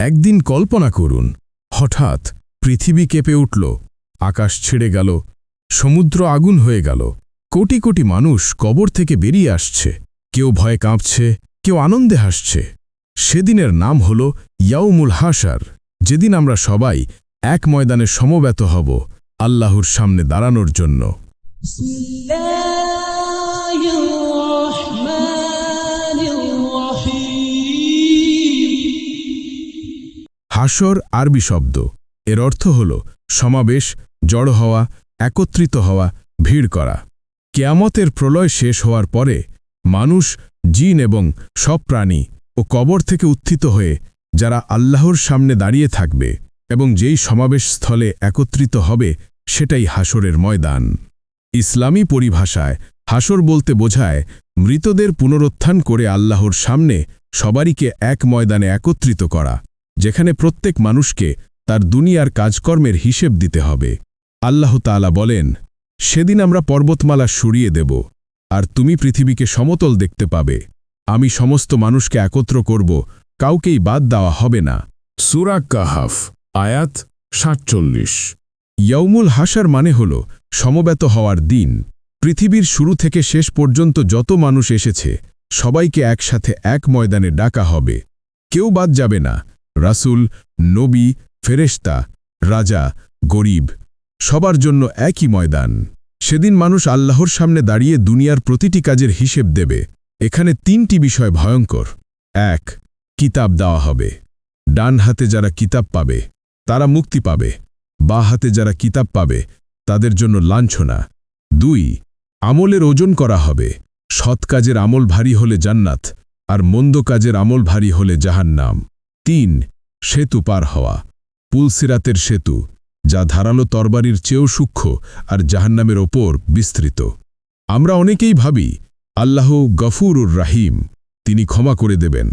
একদিন কল্পনা করুন, হঠাৎ পৃথিবী কেঁপে উঠল, আকাশ ছেড়ে গেল, সমুদ্র আগুন হয়ে গেল, কোটি কোটি মানুষ কবর থেকে বেরিয়ে আসছে, কেউ ভয়ে কাঁপছে, কেউ আনন্দে হাসছে। সেদিনের নাম হল ইয়াউমুল হাসার যেদিন আমরা সবাই এক ময়দানে সমবেত হব আল্লাহর সামনে দাঁড়ানোর জন্য। হাসর আরবি শব্দ। এর অর্থ হল সমাবেশ, জড় হওয়া, একত্রিত হওয়া, ভিড় করা। কেয়ামতের প্রলয় শেষ হওয়ার পরে মানুষ, জিন এবং সব প্রাণী ও কবর থেকে উত্থিত হয়ে যারা আল্লাহর সামনে দাঁড়িয়ে থাকবে এবং যেই সমাবেশ স্থলে একত্রিত হবে, সেটাই হাসরের ময়দান। ইসলামী পরিভাষায় হাসর বলতে বোঝায়, মৃতদের পুনরুত্থান করে আল্লাহর সামনে সবারইকে এক ময়দানে একত্রিত করা। যেখানে প্রত্যেক মানুষকে তার দুনিয়ার কাজকর্মের হিসেব দিতে হবে। আল্লাহ তাআলা বলেন, সেদিন আমরা পর্বতমালা সরিয়ে দেব, আর তুমি পৃথিবীকে সমতল দেখতে পাবে। আমি সমস্ত মানুষকে একত্র করব, কাউকেই বাদ দেওয়া হবে না। সুরা কাহাফ, আয়াত সাতচল্লিশ। ইয়ৌমুল হাসার মানে হল সমবেত হওয়ার দিন। পৃথিবীর শুরু থেকে শেষ পর্যন্ত যত মানুষ এসেছে, সবাইকে একসাথে এক ময়দানে ডাকা হবে। কেউ বাদ যাবে না। রাসূল, নবী, ফেরেশতা, রাজা, গরিব, সবার জন্য একই ময়দান। সেদিন মানুষ আল্লাহর সামনে দাঁড়িয়ে দুনিয়ার প্রতিটি কাজের হিসেব দেবে। এখানে তিনটি বিষয় ভয়ঙ্কর। এক, কিতাব দেওয়া হবে। ডান হাতে যারা কিতাব পাবে, তারা মুক্তি পাবে। বা হাতে যারা কিতাব পাবে, তাদের জন্য লাঞ্ছনা। দুই, আমলের ওজন করা হবে। সৎ কাজের আমল ভারী হলে জান্নাত, আর মন্দ কাজের আমল ভারী হলে জাহান্নাম। তিন, সেতু পার হওয়া। পুলসিরাতের সেতু, যা ধারালো তরবারির চেয়েও সূক্ষ্ম আর জাহান্নামের ওপর বিস্তৃত। আমরা অনেকেই ভাবি, আল্লাহ গফুরুর রাহিম, তিনি ক্ষমা করে দেবেন।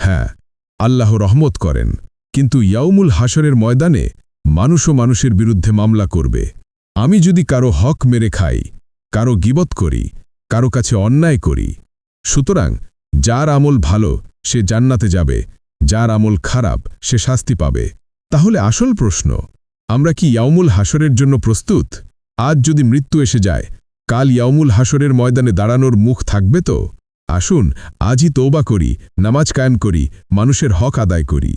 হ্যাঁ আল্লাহ রহমত করেন, কিন্তু ইয়াউমুল হাসরের ময়দানে মানুষও মানুষের বিরুদ্ধে মামলা করবে। আমি যদি কারও হক মেরে খাই, কারও গিবত করি, কারও কাছে অন্যায় করি, সুতরাং যার আমল ভালো, সে জান্নাতে যাবে যার আমল খারাপ সে শাস্তি পাবে। তাহলে আসল প্রশ্ন আমরা কি ইয়াউমুল হাসরের জন্য প্রস্তুত? আজ যদি মৃত্যু এসে যায় কাল ইয়াউমুল হাসরের ময়দানে দাঁড়ানোর মুখ থাকবে তো? আসুন আজই তৌবা করি নামাজ কায়েম করি মানুষের হক আদায় করি।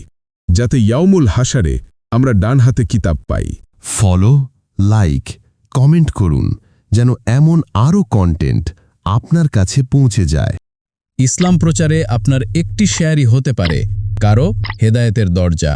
যাতে ইয়াউমুল হাসারে আমরা ডান হাতে কিতাব পাই। ফলো লাইক কমেন্ট করুন যেন এমন আরও কন্টেন্ট আপনার কাছে পৌঁছে যায়। ইসলাম প্রচারে আপনার একটি শেয়ারই হতে পারে। কারও হেদায়েতের দরজা।